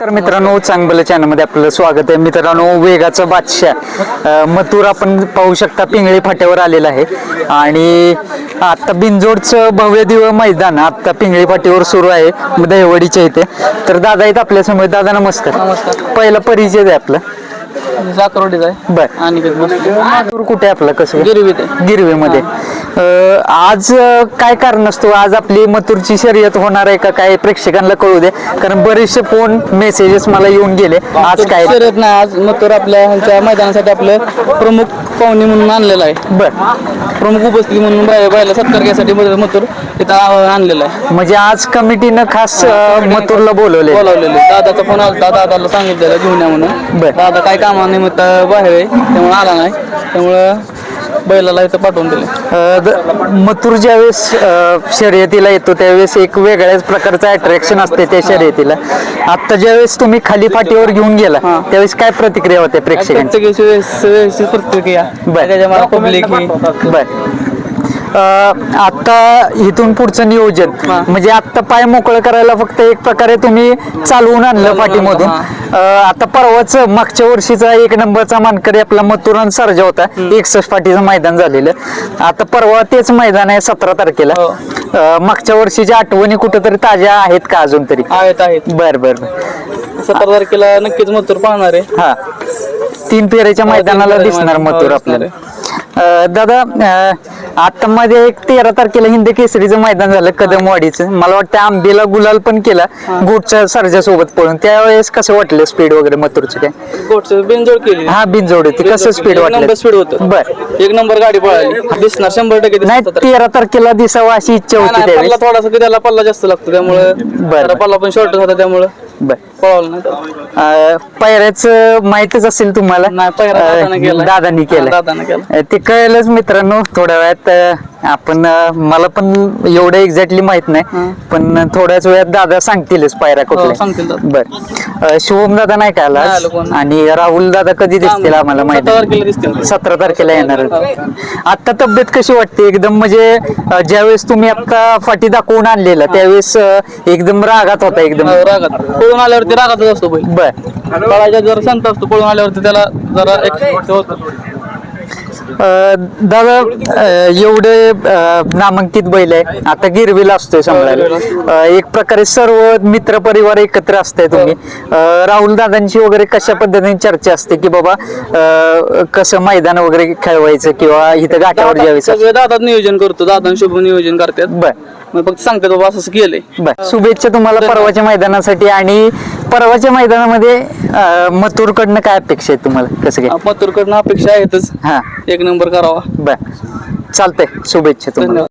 तर मित्रांनो चांगलं चॅनलमध्ये आपलं स्वागत आहे. मित्रांनो वेगाचा बादशाह मथुर आपण पाहू शकता पिंगळी फाट्यावर आलेला आहे. आणि आता बिनजोडचं भव्य दिव्य मैदान आता पिंगळी फाटीवर सुरू आहे दहिवडीच्या इथे. तर दादा आहेत आपल्यासमोर दादा नमस्कार. पहिला परिचय द्या आपला. जाकरोडीच आहे बर. आणि मथुर कुठे आहे आपलं कसं? गिरवीत आहे गिरवेमध्ये. अं, आज अं, काय कारण असतो? आज आपली मथुरची शर्यत होणार आहे का काय प्रेक्षकांना कळू दे. कारण बरेचसे फोन मेसेजेस मला येऊन गेले. आज काय? शर्यत नाही. आज मग तर आपल्या ह्यांच्या मैदानासाठी आपलं प्रमुख पाहुणे म्हणून आणलेलं आहे. बर. प्रमुख उपस्थिती म्हणून बाय- बायला सत्कार घ्यायसाठी मथुर इथं आ- आणलेलं आहे. म्हणजे आज कमिटीनं खास अं, मथुरला बोलवले बोलावलेलं. दादाचा फोन आला दादाला सांगितलेलं घेऊन या म्हणून. बर. दादा काय कामानिमित्त बाहेर आहे त्यामुळे आला नाही. त्यामुळं बैलाला इथं पाठवून दिलं. अं, द- मथुर ज्यावेळेस अं, शर्यतीला येतो त्यावेळेस एक वेगळ्याच प्रकारचं अट्रॅक्शन असते त्या शर्यतीला. आता ज्यावेळेस तुम्ही खाली फाटीवर घेऊन गेला त्यावेळेस काय प्रतिक्रिया होत्या प्रेक्षकांची? प्रतिक्रिया. बर. त्याच्या मला पब्लिक बर. आता इथून पुढचं नियोजन. म्हणजे आता पाय मोकळं करायला फक्त एक प्रकारे तुम्ही चालवून आणलं. अं, आता परवाच मागच्या वर्षीचा एक नंबरचा मानकरी आपला मथुरान सर्जा होता. एकसष्ट फाटीचं मैदान झालेलं. आता परवा तेच मैदान आहे सतरा तारखेला. हो. मागच्या वर्षीच्या आठवणी कुठेतरी ताज्या आहेत का अजून तरी? आहेत आहेत. बर बर सतरा तारखेला नक्कीच मथुर पाहणार आहे. हा. तीन फेऱ्याच्या तीन मैदानाला दिसणार मथुर आपल्याला. दादा आता मध्ये एक तेरा तारखेला हिंद केसरीचं मैदान झालं कदमवाडीचं मला वाटतं आंबेला गुलाल पण केला गोटच्या सरजा सोबत पळून. त्यावेळेस कसं वाटलं स्पीड वगैरे मथुरचं काय? गोटचं बिनजोड केली. हा बिनजोड होती. कसं स्पीड वाटलं? स्पीड होतं. बर. एक नंबर गाडी पळाली. दिसणार शंभर टक्के नाही तर. तेरा तारखेला दिसावं अशी इच्छा होती थोडासा त्याला पल्ला जास्त लागतो त्यामुळे. बरं. पल्ला पण शॉर्ट होता त्यामुळे. बर. पळवलं नाही त्याला. पायऱ्याच माहितच असेल तुम्हाला. नाही, पायऱ्या अं, दादाने केलाय. दादानी हा, केलं. ते कळलंच मित्रांनो थोड्या वेळात अं, आपण अं, मला पण एवढं एक्झॅक्टली माहीत नाही पण थोड्याच वेळात दादा सांगतीलच पायऱ्या हो, कुठल्या. सांगतील दादा. बर. शुभम दादा नाही का आला नाही आज? आलो कोण. आणि राहुल दादा कधी दिसतील आम्हाला सतरा माहिती दिसतील सतरा तारखेला येणार आता तब्येत कशी वाटते? एकदम म्हणजे अं, ज्यावेळेस तुम्ही आता फाटी दाखवून आणलेला त्यावेळेस अं, एकदम रागात होता एकदम. हो, रागात. पळून आल्यावरती रागातच असतो बैल. बर. पळायच्या जरा शांत असतो पळून आल्यावरती त्याला जरा एक हे होतं. अं, दादा अं, एवढे अं, नामांकित बैल आहे. आता गिरवीला असतोय सांभाळायला अं, एक प्रकारे सर्व मित्र परिवार एकत्र असताय तुम्ही. अं, राहुल दादांची वगैरे कशा पद्धतीने चर्चा असते की बाबा अं, कसं मैदान वगैरे खेळवायचं किंवा इथं घाटावर ज्यावेळेस सगळे दादाच नियोजन करतो दादा शुभ नियोजन करतात. बर. मग फक्त सांगतात बाबा असं असं केलंय. बर. शुभेच्छा तुम्हाला परवाच्या मैदानासाठी आणि परवाच्या मैदानामध्ये अं, मथुरकडनं काय अपेक्षा आहे तुम्हाला? कसं काय? मथुरकडनं अपेक्षा आहेतच. हा. एक नंबर करावा. बर. चालतंय. शुभेच्छा तुम्हाला. धन्यवाद.